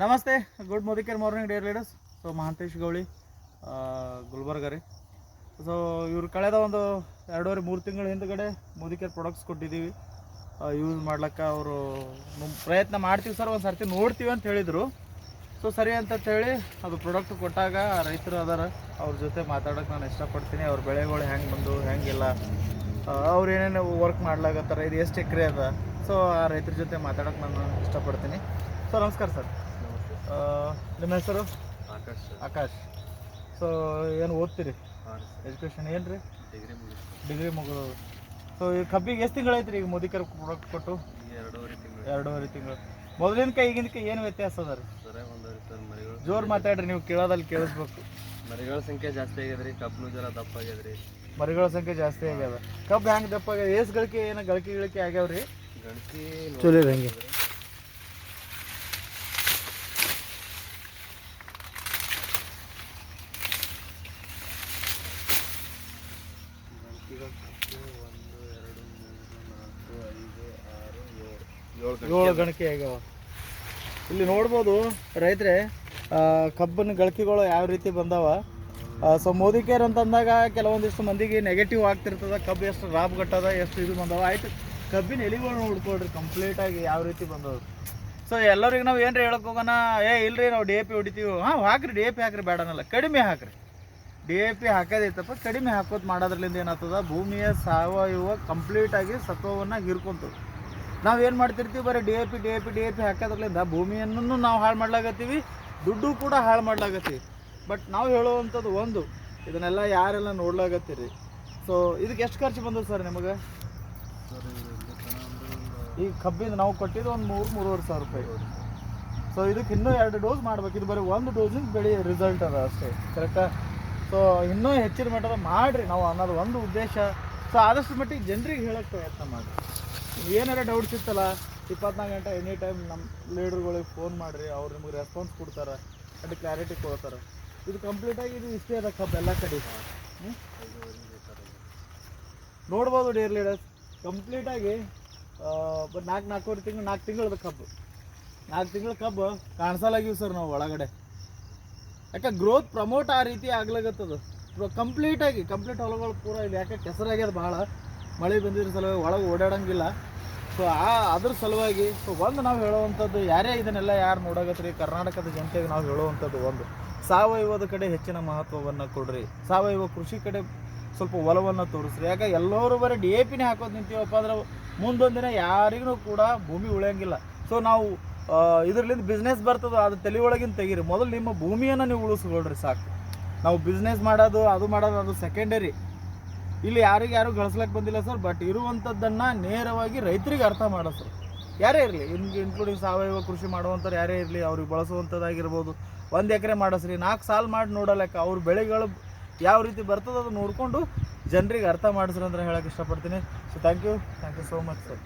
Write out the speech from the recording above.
ನಮಸ್ತೆ, good Modicare morning dear leaders so Mahantesh Gauli Gulbarga ರೀ. So ಇವ್ರು ಕಳೆದ ಒಂದು ಎರಡೂವರೆ ಮೂರು ತಿಂಗಳ ಹಿಂದ್ಗಡೆ ಮೋದಿಕೇರ್ ಪ್ರಾಡಕ್ಟ್ಸ್ ಕೊಟ್ಟಿದ್ದೀವಿ ಯೂಸ್ ಮಾಡ್ಲಿಕ್ಕೆ ಅವರು ಪ್ರಯತ್ನ ಮಾಡ್ತೀವಿ ಸರ್, ಒಂದು ಸರ್ತಿ ನೋಡ್ತೀವಿ ಅಂತ ಹೇಳಿದರು. ಸೊ ಸರಿ ಅಂತ ಹೇಳಿ ಅದು ಪ್ರಾಡಕ್ಟ್ ಕೊಟ್ಟಾಗ ರೈತರು ಅದಾರ, ಅವ್ರ ಜೊತೆ ಮಾತಾಡೋಕೆ ನಾನು ಇಷ್ಟಪಡ್ತೀನಿ. ಅವ್ರ ಬೆಳೆಗಳು ಹೆಂಗೆ ಬಂದು, ಹೆಂಗಿಲ್ಲ. ಅವ್ರು ಏನೇನು ವರ್ಕ್ ಮಾಡ್ಲಾಗತ್ತಾರ ಇದು ಎಷ್ಟು ಎಕ್ರೆ ಅದ. ಸೊ ಆ ರೈತರ ಜೊತೆ ಮಾತಾಡೋಕೆ ನಾನು ಇಷ್ಟಪಡ್ತೀನಿ. ಸೊ ನಮಸ್ಕಾರ ಸರ್. ನಿಮ್ಮ ಹೆಸರು? ಆಕಾಶ್ ಆಕಾಶ್. ಸೊ ಏನು ಓದ್ತೀರಿ? ಎಜುಕೇಷನ್ ಏನು ರೀ ಡಿಗ್ರಿ ಡಿಗ್ರಿ ಮುಗಿದು. ಸೊ ಈ ಕಬ್ಬಿಗೆ ಎಷ್ಟು ತಿಂಗಳು ಐತ್ರಿ ಈಗ ಮೋದಿಕರ್ ಪ್ರಾಡಕ್ಟ್ ಕೊಟ್ಟು? ಎರಡೂವರೆ ತಿಂಗಳು. ಎರಡೂವರೆ ತಿಂಗಳು. ಮೊದಲಿನ ಕೈ ಈಗಿನ ಕೈ ಏನು ವ್ಯತ್ಯಾಸ ಅದ ರೀ? ಜೋರು ಮಾತಾಡ್ರಿ ನೀವು ಕೇಳೋದಲ್ಲಿ ಕೇಳಿಸ್ಬೇಕು. ಮರಿಗಳ ಸಂಖ್ಯೆ ಜಾಸ್ತಿ ಆಗ್ಯದ್ರಿ ಕಬ್ಬು ಜರ ದಪ್ಪ ಆಗ್ಯದ್ರಿ. ಮರಿಗಳ ಸಂಖ್ಯೆ ಜಾಸ್ತಿ ಆಗ್ಯದ. ಕಬ್ಬು ಹೆಂಗೆ ದಪ್ಪ ಆಗ್ಯದ? ಏಸ್ ಗಳಿಕೆ ಏನು ಗಳಿಕೆ ಗಳಿಕೆ ಆಗ್ಯಾವ್ರಿ? ಗಳಿಕೆ ಚಲೋ ಇದೆ ಹಂಗೆ ಒಂದು ಎರಡು ಮೂರು ನಾಲ್ಕು ಐದು ಆರು ಏಳು. ಏಳು ಗಣಕೆ ಆಗ್ಯಾವ. ಇಲ್ಲಿ ನೋಡ್ಬೋದು ರೈತರೆ ಕಬ್ಬಿನ ಗಳಿಕೆಗಳು ಯಾವ ರೀತಿ ಬಂದಾವ. ಸೊ ಮೋದಿ ಕೇರ್ ಅಂತಂದಾಗ ಕೆಲವೊಂದಿಷ್ಟು ಮಂದಿಗೆ ನೆಗೆಟಿವ್ ಆಗ್ತಿರ್ತದ ಕಬ್ಬು ಎಷ್ಟು ರಾಬ್ ಗಟ್ಟದ ಎಷ್ಟು ಇದು ಬಂದಾವ. ಆಯ್ತು ಕಬ್ಬಿನ ಎಲಿಗಳು ಕಂಪ್ಲೀಟ್ ಆಗಿ ಯಾವ ರೀತಿ ಬಂದವ. ಸೊ ಎಲ್ಲರಿಗೆ ನಾವು ಏನ್ರಿ ಹೇಳಕ್ ಹೋಗೋಣ? ಏ ಇಲ್ರಿ ನಾವು ಡಿ ಎ ಪಿ ಹೊಡಿತೀವಿ. ಹಾಂ ಹಾಕ್ರಿ ಡಿ ಎ ಪಿ ಹಾಕ್ರಿ ಬೇಡನಲ್ಲ ಕಡಿಮೆ ಹಾಕ್ರಿ. ಡಿ ಎ ಪಿ ಹಾಕೋದೈತಪ್ಪ ಕಡಿಮೆ ಹಾಕೋದು ಮಾಡೋದ್ರಲ್ಲಿಂದ ಏನಾಗ್ತದ? ಭೂಮಿಯ ಸಾವಯವ ಕಂಪ್ಲೀಟಾಗಿ ಸತ್ವವನ್ನು ಹೀರ್ಕೊಂತದೆ. ನಾವು ಏನು ಮಾಡ್ತಿರ್ತೀವಿ ಬರೀ D A P, D A P, D A P ಹಾಕೋದ್ರಲ್ಲಿಂದ ಭೂಮಿಯನ್ನು ನಾವು ಹಾಳು ಮಾಡ್ಲಾಗತ್ತೀವಿ, ದುಡ್ಡು ಕೂಡ ಹಾಳು ಮಾಡ್ಲಾಗತ್ತೀವಿ. ಬಟ್ ನಾವು ಹೇಳುವಂಥದ್ದು ಒಂದು, ಇದನ್ನೆಲ್ಲ ಯಾರೆಲ್ಲ ನೋಡ್ಲಾಗತ್ತೀರಿ? ಸೊ ಇದಕ್ಕೆ ಎಷ್ಟು ಖರ್ಚು ಬಂದದ ಸರ್ ನಿಮಗೆ? ಈ ಕಬ್ಬಿಂದ ನಾವು ಕೊಟ್ಟಿದ್ದು ಒಂದು ಮೂರು, ಮೂರುವರೆ ಸಾವಿರ ರೂಪಾಯಿ. ಸೊ ಇದಕ್ಕೆ ಇನ್ನೂ ಎರಡು ಡೋಸ್ ಮಾಡ್ಬೇಕು. ಇದು ಬರೀ ಒಂದು ಡೋಸಿಂದ ಬೆಳೆ ರಿಸಲ್ಟ್ ಅದ ಅಷ್ಟೇ ಕರೆಕ್ಟಾ ಸೊ ಇನ್ನೂ ಹೆಚ್ಚಿನ ಮಟ್ಟದ ಮಾಡಿರಿ. ನಾವು ಅನ್ನೋದು ಒಂದು ಉದ್ದೇಶ. ಸೊ ಆದಷ್ಟು ಮಟ್ಟಿಗೆ ಜನರಿಗೆ ಹೇಳೋಕ್ಕೆ ಪ್ರಯತ್ನ ಮಾಡಿ ಏನಾರ ಡೌಟ್ಸ್ ಇತ್ತಲ್ಲ, ಇಪ್ಪತ್ನಾಲ್ಕು ಗಂಟೆ ಎನಿ ಟೈಮ್ ನಮ್ಮ ಲೀಡರ್ಗಳಿಗೆ ಫೋನ್ ಮಾಡಿರಿ. ಅವ್ರು ನಿಮಗೆ ರೆಸ್ಪಾನ್ಸ್ ಕೊಡ್ತಾರೆ. ಅದು ಕ್ಲಾರಿಟಿ ಕೊಡ್ತಾರೆ. ಇದು ಕಂಪ್ಲೀಟಾಗಿ ಇದು ಇಷ್ಟೇ ಅದ ಕಬ್ಬು ಎಲ್ಲ ಕಡೆ? ನೋಡ್ಬೋದು ಡಿಯರ್ ಲೀಡರ್ಸ್ ಕಂಪ್ಲೀಟಾಗಿ ನಾಲ್ಕು ನಾಲ್ಕೂವರೆ ತಿಂಗಳು ನಾಲ್ಕು ತಿಂಗಳದ ಕಬ್ಬು. ನಾಲ್ಕು ತಿಂಗಳ ಕಬ್ಬು ಕಾಣಿಸಲಾಗಿವೆ ಸರ್ ನಾವು ಒಳಗಡೆ. ಯಾಕೆ ಗ್ರೋತ್ ಪ್ರಮೋಟ್ ಆ ರೀತಿ ಆಗ್ಲಾಗತ್ತದ. ಕಂಪ್ಲೀಟಾಗಿ ಕಂಪ್ಲೀಟ್ ಹೊಲಗಳು ಪೂರ ಇಲ್ಲಿ ಯಾಕೆ ಕೆಸರಾಗ್ಯದ ಭಾಳ. ಮಳೆ ಬಂದಿರೋ ಸಲುವಾಗಿ ಒಳಗೆ ಓಡಾಡಂಗಿಲ್ಲ. ಸೊ ಆ ಅದ್ರ ಸಲುವಾಗಿ ಸೊ ಒಂದು ನಾವು ಹೇಳುವಂಥದ್ದು, ಯಾರೇ ಇದನ್ನೆಲ್ಲ ಯಾರು ನೋಡಾಗತ್ರಿ ಕರ್ನಾಟಕದ ಜನತೆಗೆ ನಾವು ಹೇಳುವಂಥದ್ದು ಒಂದು. ಸಾವಯವದ ಕಡೆ ಹೆಚ್ಚಿನ ಮಹತ್ವವನ್ನು ಕೊಡ್ರಿ. ಸಾವಯವ ಕೃಷಿ ಕಡೆ ಸ್ವಲ್ಪ ಒಲವನ್ನು ತೋರಿಸ್ರಿ. ಯಾಕೆ ಎಲ್ಲರೂ ಬರೀ ಡಿ ಎ ಪಿನೇ ಹಾಕೋದು ನಿಂತೀವಪ್ಪ ಅಂದ್ರೆ ಮುಂದೊಂದಿನ ದಿನ ಯಾರಿಗೂ ಕೂಡ ಭೂಮಿ ಉಳಿಯಂಗಿಲ್ಲ. ಸೊ ನಾವು ಇದರ್ಲಿಂದ ಬಿಸ್ನೆಸ್ ಬರ್ತದೆ ಅದು ತಲೆ ಒಳಗಿಂದ ತೆಗೀರಿ. ಮೊದಲು ನಿಮ್ಮ ಭೂಮಿಯನ್ನು ನೀವು ಉಳಿಸ್ಕೊಳ್ರಿ ಸಾಕು. ನಾವು ಬಿಸ್ನೆಸ್ ಮಾಡೋದು, ಅದು ಮಾಡೋದು, ಅದು ಸೆಕೆಂಡರಿ ಇಲ್ಲಿ ಯಾರಿಗೆ ಯಾರು ಗಳಿಸ್ಲಕ್ಕೆ ಬಂದಿಲ್ಲ ಸರ್ ಬಟ್ ಇರುವಂಥದ್ದನ್ನು ನೇರವಾಗಿ ರೈತರಿಗೆ ಅರ್ಥ ಮಾಡೋ ಸರ್ ಯಾರೇ ಇರಲಿ ಇನ್ ಇನ್ಕ್ಲೂಡಿಂಗ್ ಸಾವಯವ ಕೃಷಿ ಮಾಡುವಂಥವ್ರು ಯಾರೇ ಇರಲಿ, ಅವ್ರಿಗೆ ಬಳಸುವಂಥದ್ದಾಗಿರ್ಬೋದು ಒಂದು ಎಕರೆ ಮಾಡಿಸ್ರಿ ನಾಲ್ಕು ಸಾಲು ಮಾಡಿ ನೋಡಲಕ್ಕ ಅವ್ರ ಬೆಳೆಗಳು ಯಾವ ರೀತಿ ಬರ್ತದೆ ಅದು ನೋಡಿಕೊಂಡು ಜನರಿಗೆ ಅರ್ಥ ಮಾಡಿಸ್ರಿ ಅಂತ ಹೇಳಕ್ಕೆ ಇಷ್ಟಪಡ್ತೀನಿ. So thank you thank you so much sir